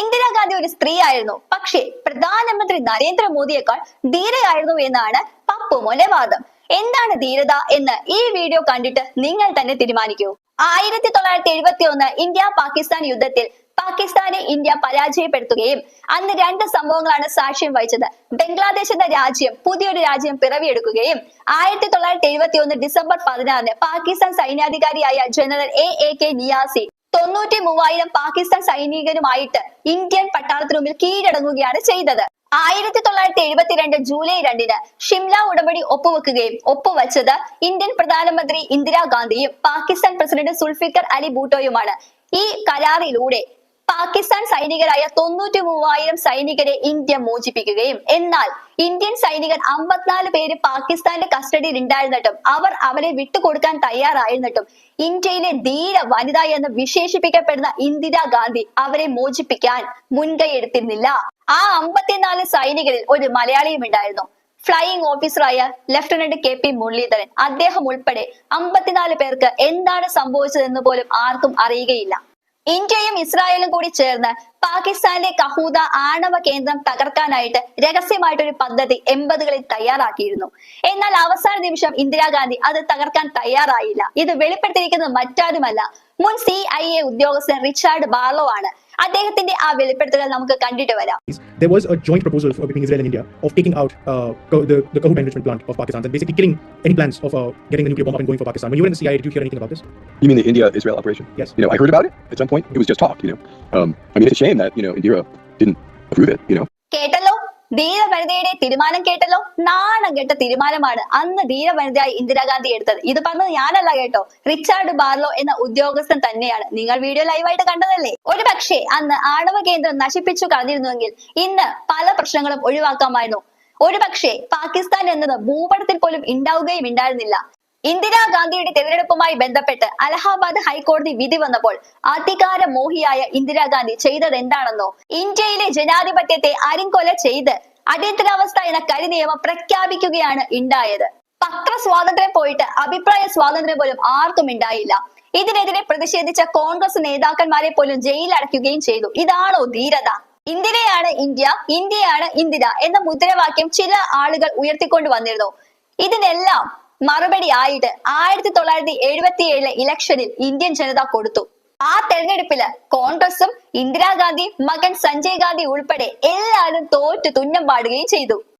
ഇന്ദിരാഗാന്ധി ഒരു സ്ത്രീ ആയിരുന്നു പക്ഷേ പ്രധാനമന്ത്രി നരേന്ദ്രമോദിയേക്കാൾ ധീരയായിരുന്നു എന്നാണ് പപ്പുമോലെ വാദം. എന്താണ് ധീരത എന്ന് ഈ വീഡിയോ കണ്ടിട്ട് നിങ്ങൾ തന്നെ തീരുമാനിക്കൂ. ആയിരത്തി തൊള്ളായിരത്തി എഴുപത്തി ഒന്ന് ഇന്ത്യ പാകിസ്ഥാൻ യുദ്ധത്തിൽ പാകിസ്ഥാനെ ഇന്ത്യ പരാജയപ്പെടുത്തുകയും അന്ന് രണ്ട് സംഭവങ്ങളാണ് സാക്ഷ്യം വഹിച്ചത്. ബംഗ്ലാദേശ് എന്ന രാജ്യം പുതിയൊരു രാജ്യം പിറവിയെടുക്കുകയും ആയിരത്തി തൊള്ളായിരത്തി എഴുപത്തി ഒന്ന് ഡിസംബർ പതിനാറിന് Pakistan സൈന്യാധികാരിയായ general A A K Niazi തൊണ്ണൂറ്റി മൂവായിരം പാകിസ്ഥാൻ സൈനികരുമായിട്ട് ഇന്ത്യൻ പട്ടാളത്തിനു മുമ്പിൽ കീഴടങ്ങുകയാണ് ചെയ്തത്. ആയിരത്തി തൊള്ളായിരത്തി എഴുപത്തിരണ്ട് ജൂലൈ രണ്ടിന് ഷിംല ഉടമ്പടി ഒപ്പുവെക്കുകയും ഒപ്പുവച്ചത് ഇന്ത്യൻ പ്രധാനമന്ത്രി ഇന്ദിരാഗാന്ധിയും പാകിസ്ഥാൻ പ്രസിഡന്റ് സുൽഫിക്കർ അലി ഭൂട്ടോയുമാണ്. ഈ കരാറിലൂടെ പാകിസ്ഥാൻ സൈനികരായ തൊണ്ണൂറ്റി മൂവായിരം സൈനികരെ ഇന്ത്യ മോചിപ്പിക്കുകയും എന്നാൽ ഇന്ത്യൻ സൈനികർ അമ്പത്തിനാല് പേര് പാകിസ്ഥാന്റെ കസ്റ്റഡിയിൽ ഉണ്ടായിരുന്നിട്ടും അവർ അവരെ വിട്ടുകൊടുക്കാൻ തയ്യാറായിരുന്നിട്ടും ഇന്ത്യയിലെ ധീര വനിത എന്ന് വിശേഷിപ്പിക്കപ്പെടുന്ന ഇന്ദിരാഗാന്ധി അവരെ മോചിപ്പിക്കാൻ മുൻകൈ എടുത്തിരുന്നില്ല. ആ അമ്പത്തിനാല് സൈനികരിൽ ഒരു മലയാളിയും ഉണ്ടായിരുന്നു. ഫ്ലൈയിങ് ഓഫീസറായ ലഫ്റ്റനന്റ് കെ പി മുരളീധരൻ. അദ്ദേഹം ഉൾപ്പെടെ അമ്പത്തിനാല് പേർക്ക് എന്താണ് സംഭവിച്ചതെന്ന് പോലും ആർക്കും അറിയുകയില്ല. ഇന്ത്യയും ഇസ്രായേലും കൂടി ചേർന്ന് പാകിസ്ഥാനിലെ കഹൂദ ആണവ കേന്ദ്രം തകർക്കാനായിട്ട് രഹസ്യമായിട്ടൊരു പദ്ധതി എൺപതുകളിൽ തയ്യാറാക്കിയിരുന്നു. എന്നാൽ അവസാന നിമിഷം ഇന്ദിരാഗാന്ധി അത് തകർക്കാൻ തയ്യാറായില്ല. ഇത് വെളിപ്പെടുത്തിയിരിക്കുന്നത് മറ്റാരുമല്ല. മുൻ സി ഐ എ ഉദ്യോഗസ്ഥൻ റിച്ചാർഡ് ബാർലോ ആണ്. അദ്ദേഹത്തിന്റെ ആ വെളിപ്പെടുത്തലുകൾ നമുക്ക് കണ്ടിട്ട് വരാം there was a joint proposal for, between Israel and India of taking out uh, Ko- the, the Kahoot enrichment plant of Pakistan and basically killing any plans of uh, getting the nuclear bomb up and going for Pakistan. When you were in the CIA, did you hear anything about this? You mean the India-Israel operation? Yes. You know, I heard about it at some point. It was just talk. You know, um, I mean, it's a shame that you know Indira didn't approve it. You know, കേട്ടല്ലോ ധീരവനിതയുടെ തീരുമാനം കേട്ടല്ലോ? നാണം കെട്ട തീരുമാനമാണ് അന്ന് ധീരവനിതയായി ഇന്ദിരാഗാന്ധി എടുത്തത്. ഇത് പറഞ്ഞത് ഞാനല്ല കേട്ടോ. റിച്ചാർഡ് ബാർലോ എന്ന ഉദ്യോഗസ്ഥൻ തന്നെയാണ്. നിങ്ങൾ വീഡിയോ ലൈവായിട്ട് കണ്ടതല്ലേ? ഒരു പക്ഷേ അന്ന് ആണവ കേന്ദ്രം നശിപ്പിച്ചു കളഞ്ഞിരുന്നുവെങ്കിൽ ഇന്ന് പല പ്രശ്നങ്ങളും ഒഴിവാക്കാമായിരുന്നു. ഒരു പക്ഷേ പാകിസ്ഥാൻ എന്നത് ഭൂപടത്തിൽ പോലും ഉണ്ടാവുകയും ഉണ്ടായിരുന്നില്ല. ഇന്ദിരാഗാന്ധിയുടെ തിരഞ്ഞെടുപ്പുമായി ബന്ധപ്പെട്ട് അലഹാബാദ് ഹൈക്കോടതി വിധി വന്നപ്പോൾ അധികാര മോഹിയായ ഇന്ദിരാഗാന്ധി ചെയ്തത് എന്താണെന്നോ ഇന്ത്യയിലെ ജനാധിപത്യത്തെ അരിങ്കൊല ചെയ്ത് അടിയന്തരാവസ്ഥ എന്ന കരിനിയമം പ്രഖ്യാപിക്കുകയാണ് ഉണ്ടായത്. പത്ര സ്വാതന്ത്ര്യം പോയിട്ട് അഭിപ്രായ സ്വാതന്ത്ര്യം പോലും ആർക്കും ഉണ്ടായില്ല. ഇതിനെതിരെ പ്രതിഷേധിച്ച കോൺഗ്രസ് നേതാക്കന്മാരെ പോലും ജയിലടയ്ക്കുകയും ചെയ്തു. ഇതാണോ ധീരത? ഇന്ദിരയാണ് ഇന്ത്യ ഇന്ത്യയാണ് ഇന്ദിര എന്ന മുദ്രാവാക്യം ചില ആളുകൾ ഉയർത്തിക്കൊണ്ടു വന്നിരുന്നു ഇതിനെല്ലാം മറുപടി ആയിട്ട് ആയിരത്തി തൊള്ളായിരത്തി എഴുപത്തി ഏഴിലെ ഇലക്ഷനിൽ ഇന്ത്യൻ ജനത കൊടുത്തു. ആ തെരഞ്ഞെടുപ്പിൽ കോൺഗ്രസും ഇന്ദിരാഗാന്ധി മകൻ സഞ്ജയ് ഗാന്ധി ഉൾപ്പെടെ എല്ലാവരും തോറ്റു തുന്നം പാടുകയും ചെയ്തു.